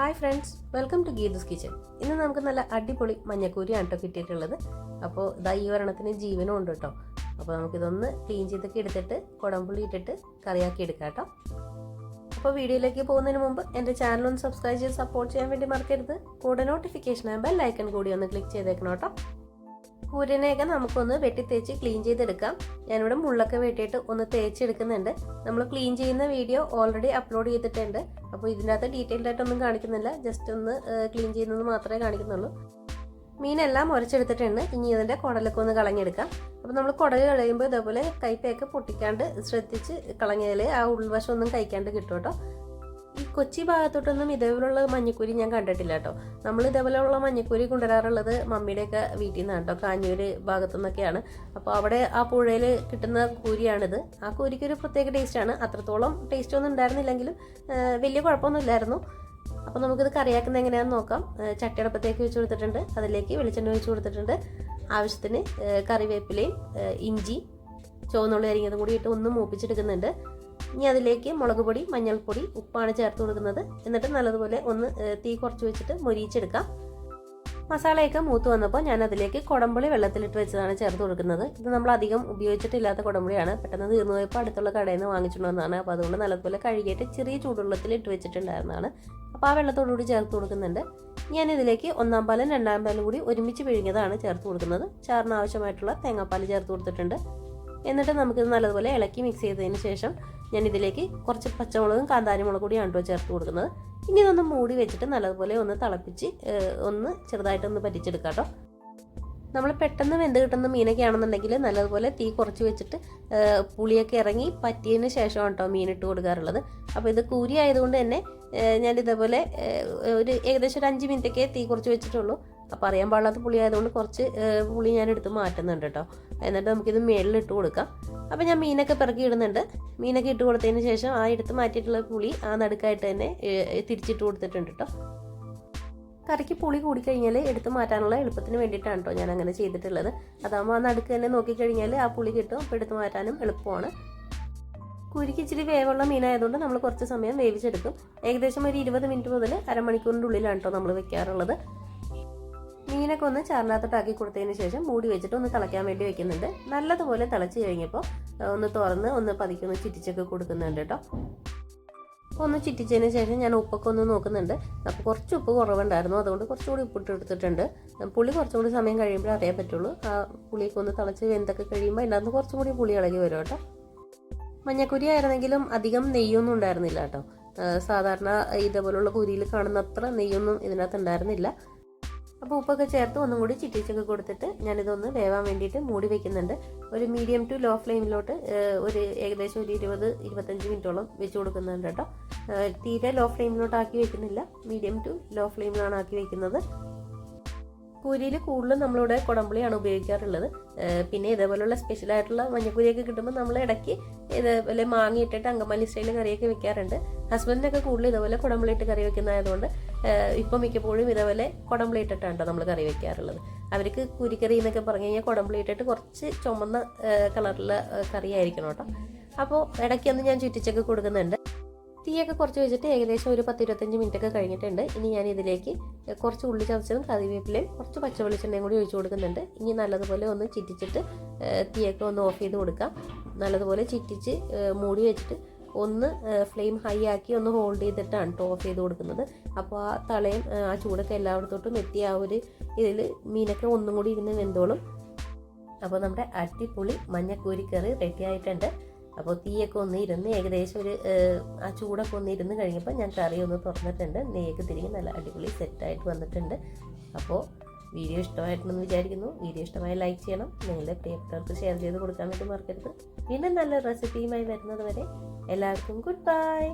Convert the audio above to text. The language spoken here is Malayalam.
Hi friends welcome to Geetha's kitchen ഇന്ന് നമുക്ക് നല്ല അടിപൊളി മഞ്ഞക്കൂരിയാണ് കേട്ടോ കിട്ടിയിട്ടുള്ളത്. അപ്പോൾ ഇതാ ഈ ഒരെണ്ണത്തിന് ജീവനും ഉണ്ട് കേട്ടോ അപ്പോൾ നമുക്കിതൊന്ന് ക്ലീൻ ചെയ്തൊക്കെ എടുത്തിട്ട് കുടംപുള്ളി ഇട്ടിട്ട് കറിയാക്കി എടുക്കാം കേട്ടോ അപ്പോൾ വീഡിയോയിലേക്ക് പോകുന്നതിന് മുമ്പ് എന്റെ ചാനൽ ഒന്ന് സബ്സ്ക്രൈബ് ചെയ്ത് സപ്പോർട്ട് ചെയ്യാൻ വേണ്ടി മറക്കരുത്. കൂടെ നോട്ടിഫിക്കേഷൻ ബെൽ ഐക്കൺ കൂടി ഒന്ന് ക്ലിക്ക് ചെയ്തേക്കണം കേട്ടോ കൂരനെയൊക്കെ നമുക്കൊന്ന് വെട്ടി തേച്ച് ക്ലീൻ ചെയ്തെടുക്കാം. ഞാനിവിടെ മുള്ളൊക്കെ വെട്ടിയിട്ട് ഒന്ന് തേച്ചെടുക്കുന്നുണ്ട്. നമ്മൾ ക്ലീൻ ചെയ്യുന്ന വീഡിയോ ഓൾറെഡി അപ്ലോഡ് ചെയ്തിട്ടുണ്ട്. അപ്പോൾ ഇതിനകത്ത് ഡീറ്റെയിൽഡ് ആയിട്ടൊന്നും കാണിക്കുന്നില്ല. ജസ്റ്റ് ഒന്ന് ക്ലീൻ ചെയ്യുന്നത് മാത്രമേ കാണിക്കുന്നുള്ളൂ. മീനെല്ലാം ഉരച്ചെടുത്തിട്ടുണ്ട് ഇനി ഇതിന്റെ കുടലൊക്കെ ഒന്ന് കളഞ്ഞെടുക്കാം. അപ്പോൾ നമ്മൾ കുടൽ കളയുമ്പോൾ ഇതേപോലെ കൈപ്പയൊക്കെ പൊട്ടിക്കാണ്ട് ശ്രദ്ധിച്ച് കളഞ്ഞാൽ ആ ഉൾവശം ഒന്നും കഴിക്കാണ്ട് കിട്ടും കേട്ടോ. ഈ കൊച്ചി ഭാഗത്തോട്ടൊന്നും ഇതേപോലുള്ള മഞ്ഞക്കുരി ഞാൻ കണ്ടിട്ടില്ല കേട്ടോ. നമ്മൾ ഇതേപോലെയുള്ള മഞ്ഞക്കുരി കൊണ്ടുവരാറുള്ളത് മമ്മിയുടെയൊക്കെ വീട്ടിൽ നിന്നാണ് കേട്ടോ കാഞ്ഞൂര് ഭാഗത്തു നിന്നൊക്കെയാണ് അപ്പോൾ അവിടെ ആ പുഴയിൽ കിട്ടുന്ന കൂരിയാണിത്. ആ കൂരിക്ക് ഒരു പ്രത്യേക ടേസ്റ്റാണ് അത്രത്തോളം ടേസ്റ്റ് ഒന്നും ഉണ്ടായിരുന്നില്ലെങ്കിലും വലിയ കുഴപ്പമൊന്നുമില്ലായിരുന്നു. അപ്പോൾ നമുക്കിത് കറിയാക്കുന്ന എങ്ങനെയാണെന്ന് നോക്കാം. ചട്ടിയടപ്പത്തേക്ക് വെച്ച് കൊടുത്തിട്ടുണ്ട്. അതിലേക്ക് വെളിച്ചെണ്ണ ഒഴിച്ച് കൊടുത്തിട്ടുണ്ട്. ആവശ്യത്തിന് കറിവേപ്പിലയും ഇഞ്ചി ചുവന്നുള്ളി അരിഞ്ഞതും കൂടി ഇട്ട് ഒന്ന് മൂപ്പിച്ചെടുക്കുന്നുണ്ട്. ഇനി അതിലേക്ക് മുളക് പൊടി മഞ്ഞൾപ്പൊടി ഉപ്പാണ് ചേർത്ത് കൊടുക്കുന്നത്. എന്നിട്ട് നല്ലതുപോലെ ഒന്ന് തീ കുറച്ച് വെച്ചിട്ട് മൊരിയിച്ചെടുക്കാം. മസാലയൊക്കെ മൂത്ത് വന്നപ്പോൾ ഞാൻ അതിലേക്ക് കുടമ്പുളി വെള്ളത്തിലിട്ട് വെച്ചതാണ് ചേർത്ത് കൊടുക്കുന്നത്. ഇത് നമ്മൾ അധികം ഉപയോഗിച്ചിട്ടില്ലാത്ത കുടമ്പുളിയാണ് പെട്ടെന്ന് തീർന്നു പോയപ്പോൾ അടുത്തുള്ള കടയിൽ നിന്ന് വാങ്ങിച്ചിട്ട് വന്നതാണ് അപ്പോൾ അതുകൊണ്ട് നല്ലതുപോലെ കഴുകിയിട്ട് ചെറിയ ചൂടുവെള്ളത്തിൽ ഇട്ട് വെച്ചിട്ടുണ്ടായിരുന്നതാണ്. അപ്പോൾ ആ വെള്ളത്തോടുകൂടി ചേർത്ത് കൊടുക്കുന്നുണ്ട്. ഞാൻ ഇതിലേക്ക് ഒന്നാം പാലും രണ്ടാം പാലും കൂടി ഒരുമിച്ച് പിഴിഞ്ഞതാണ് ചേർത്ത് കൊടുക്കുന്നത്. ചാറിന് ആവശ്യമായിട്ടുള്ള തേങ്ങാപ്പാൽ ചേർത്ത് കൊടുത്തിട്ടുണ്ട്. എന്നിട്ട് നമുക്കിത് നല്ലതുപോലെ ഇളക്കി മിക്സ് ചെയ്തതിന് ശേഷം ഞാൻ ഇതിലേക്ക് കുറച്ച് പച്ചമുളകും കാന്താരി മുളക് കൂടിയാണ് കേട്ടോ ചേർത്ത് കൊടുക്കുന്നത്. ഇനി ഇതൊന്ന് മൂടി വെച്ചിട്ട് നല്ലതുപോലെ ഒന്ന് തിളപ്പിച്ച് ഒന്ന് ചെറുതായിട്ടൊന്ന് പറ്റിച്ചെടുക്കാം കേട്ടോ നമ്മൾ പെട്ടെന്ന് വെന്ത് കിട്ടുന്ന മീനൊക്കെ ആണെന്നുണ്ടെങ്കിൽ നല്ലതുപോലെ തീ കുറച്ച് വെച്ചിട്ട് പുളിയൊക്കെ ഇറങ്ങി പറ്റിയതിന് ശേഷമാണ് കേട്ടോ മീൻ ഇട്ട് കൊടുക്കാറുള്ളത്. അപ്പോൾ ഇത് കൂരി ആയതുകൊണ്ട് തന്നെ ഞാൻ ഇതേപോലെ ഒരു ഏകദേശം ഒരു അഞ്ച് മിനിറ്റൊക്കെ തീ കുറച്ച് വെച്ചിട്ടുള്ളൂ. അപ്പോൾ അറിയാൻ പാടില്ലാത്ത പുളി ആയതുകൊണ്ട് കുറച്ച് പുളി ഞാൻ എടുത്ത് മാറ്റുന്നുണ്ട് കേട്ടോ. എന്നിട്ട് നമുക്കിത് മേളിൽ ഇട്ട് കൊടുക്കാം. അപ്പോൾ ഞാൻ മീനൊക്കെ പിറക്കി ഇടുന്നുണ്ട്. മീനൊക്കെ ഇട്ട് കൊടുത്തതിന് ശേഷം ആ എടുത്ത് മാറ്റിയിട്ടുള്ള പുളി ആ നടുക്കായിട്ട് തന്നെ തിരിച്ചിട്ട് കൊടുത്തിട്ടുണ്ട് കേട്ടോ. കറിക്ക് പുളി കൂടിക്കഴിഞ്ഞാൽ എടുത്ത് മാറ്റാനുള്ള എളുപ്പത്തിന് വേണ്ടിയിട്ടാണ് കേട്ടോ ഞാൻ അങ്ങനെ ചെയ്തിട്ടുള്ളത്. അതാകുമ്പോൾ ആ നടുക്ക് തന്നെ നോക്കിക്കഴിഞ്ഞാൽ ആ പുളി കിട്ടും. അപ്പോൾ എടുത്ത് മാറ്റാനും എളുപ്പമാണ്. കുരിക്ക് ഇച്ചിരി വേവുള്ള മീനായതുകൊണ്ട് നമ്മൾ കുറച്ച് സമയം വേവിച്ചെടുക്കും. ഏകദേശം ഒരു ഇരുപത് മിനിറ്റ് മുതൽ അരമണിക്കൂറിന്റെ ഉള്ളിലാണ് കേട്ടോ നമ്മൾ വെക്കാറുള്ളത്. മീനൊക്കെ ഒന്ന് ചാറിനകത്തോട്ടാക്കി കൊടുത്തതിന് ശേഷം മൂടി വെച്ചിട്ട് ഒന്ന് തിളയ്ക്കാൻ വേണ്ടി വെക്കുന്നുണ്ട്. നല്ലതുപോലെ തിളച്ച് കഴിഞ്ഞപ്പോൾ ഒന്ന് തുറന്ന് ഒന്ന് പതുക്കി ഒന്ന് ചുറ്റിച്ചൊക്കെ കൊടുക്കുന്നുണ്ട് കേട്ടോ. ഒന്ന് ചുറ്റിച്ചതിന് ശേഷം ഞാൻ ഉപ്പൊക്കെ ഒന്ന് നോക്കുന്നുണ്ട്. അപ്പോൾ കുറച്ച് ഉപ്പ് കുറവുണ്ടായിരുന്നു. അതുകൊണ്ട് കുറച്ചുകൂടി ഉപ്പിട്ട് എടുത്തിട്ടുണ്ട്. പുളി കുറച്ചുകൂടി സമയം കഴിയുമ്പോൾ അറിയാൻ പറ്റുള്ളൂ. ആ പുളിയൊക്കെ ഒന്ന് തിളച്ച് വെന്തൊക്കെ കഴിയുമ്പോൾ അതിനകത്ത് കുറച്ചും കൂടി പുളി ഇളകി വരും കേട്ടോ. മഞ്ഞക്കുരി ആയിരുന്നെങ്കിലും അധികം നെയ്യൊന്നും ഉണ്ടായിരുന്നില്ല കേട്ടോ. സാധാരണ ഇതേപോലുള്ള കുരിയിൽ കാണുന്ന അത്ര നെയ്യൊന്നും ഇതിനകത്ത് ഉണ്ടായിരുന്നില്ല. അപ്പോൾ ഉപ്പൊക്കെ ചേർത്ത് ഒന്നും കൂടി ചിറ്റിച്ചൊക്കെ കൊടുത്തിട്ട് ഞാനിതൊന്ന് വേവാൻ വേണ്ടിയിട്ട് മൂടി വെക്കുന്നുണ്ട്. ഒരു മീഡിയം ടു ലോ ഫ്ലെയിമിലോട്ട് ഒരു ഏകദേശം ഒരു ഇരുപത് ഇരുപത്തഞ്ച് മിനിറ്റോളം വെച്ച് കൊടുക്കുന്നുണ്ട് കേട്ടോ. തീരെ ലോ ഫ്ലെയിമിലോട്ട് ആക്കി വെക്കുന്നില്ല. മീഡിയം ടു ലോ ഫ്ലെയിമിലാണ് ആക്കി വെക്കുന്നത്. പൂരിയിൽ കൂടുതലും നമ്മളിവിടെ കുടംപുളിയാണ് ഉപയോഗിക്കാറുള്ളത്. പിന്നെ ഇതേപോലുള്ള സ്പെഷ്യൽ ആയിട്ടുള്ള മഞ്ഞപ്പൂരിയൊക്കെ കിട്ടുമ്പോൾ നമ്മൾ ഇടയ്ക്ക് ഇതേപോലെ മാങ്ങ ഇട്ടിട്ട് അങ്കമാലി സ്റ്റൈലിൽ കറിയൊക്കെ വെക്കാറുണ്ട്. ഹസ്ബൻഡിനൊക്കെ കൂടുതൽ ഇതേപോലെ കുടംപുളി ഇട്ട് കറി വെക്കുന്നതായതുകൊണ്ട് ഇപ്പം മിക്കപ്പോഴും ഇതേപോലെ കുടംപുളി ഇട്ടിട്ടാണ് നമ്മൾ കറി വെക്കാറുള്ളത്. അവർക്ക് കുരിക്കറി എന്നൊക്കെ പറഞ്ഞു കഴിഞ്ഞാൽ കുടംപുളി ഇട്ടിട്ട് കുറച്ച് ചുമന്ന കളറിലുള്ള കറി ആയിരിക്കണം കേട്ടോ. അപ്പോൾ ഇടയ്ക്കൊന്ന് ഞാൻ ചുറ്റിച്ചൊക്കെ കൊടുക്കുന്നുണ്ട്. തീയൊക്കെ കുറച്ച് വെച്ചിട്ട് ഏകദേശം ഒരു പത്ത് ഇരുപത്തഞ്ച് മിനിറ്റ് ഒക്കെ കഴിഞ്ഞിട്ടുണ്ട്. ഇനി ഞാൻ ഇതിലേക്ക് കുറച്ച് ഉള്ളി ചതച്ചതും കറിവേപ്പിലയും കുറച്ച് പച്ച വെളിച്ചെണ്ണയും കൂടി ഒഴിച്ചു കൊടുക്കുന്നുണ്ട്. ഇനി നല്ലതുപോലെ ഒന്ന് ചിറ്റിച്ചിട്ട് തീയൊക്കെ ഒന്ന് ഓഫ് ചെയ്ത് കൊടുക്കാം. നല്ലതുപോലെ ചിറ്റിച്ച് മൂടി വെച്ചിട്ട് ഒന്ന് ഫ്ലെയിം ഹൈ ആക്കി ഒന്ന് ഹോൾഡ് ചെയ്തിട്ടാണ് കേട്ടോ ഓഫ് ചെയ്ത് കൊടുക്കുന്നത്. അപ്പോൾ ആ തളയും ആ ചൂടൊക്കെ എല്ലായിടത്തോട്ടും എത്തി ആ ഒരു ഇതിൽ മീനൊക്കെ ഒന്നും കൂടി ഇരുന്ന് വെന്തോളും. അപ്പോൾ നമ്മുടെ അടിപൊളി മഞ്ഞക്കൂരിക്കറി റെഡി ആയിട്ടുണ്ട്. അപ്പോൾ തീയൊക്കെ ഒന്ന് ഇരുന്ന് ഏകദേശം ഒരു ആ ചൂടൊക്കെ ഒന്ന് ഇരുന്ന് കഴിഞ്ഞപ്പോൾ ഞാൻ കറി ഒന്ന് തുറന്നിട്ടുണ്ട്. നെയ്യൊക്കെ തിരികെ നല്ല അടിപൊളി സെറ്റായിട്ട് വന്നിട്ടുണ്ട്. അപ്പോൾ വീഡിയോ ഇഷ്ടമായിട്ടുണ്ടെന്ന് വിചാരിക്കുന്നു. വീഡിയോ ഇഷ്ടമായി ലൈക്ക് ചെയ്യണം. നിങ്ങളുടെ പ്രിയപ്പെട്ടവർക്ക് ഷെയർ ചെയ്ത് കൊടുക്കാൻ വേണ്ടി മറക്കരുത്. വീണ്ടും നല്ല റെസിപ്പിയുമായി വരുന്നത് വരെ എല്ലാവർക്കും ഗുഡ് ബൈ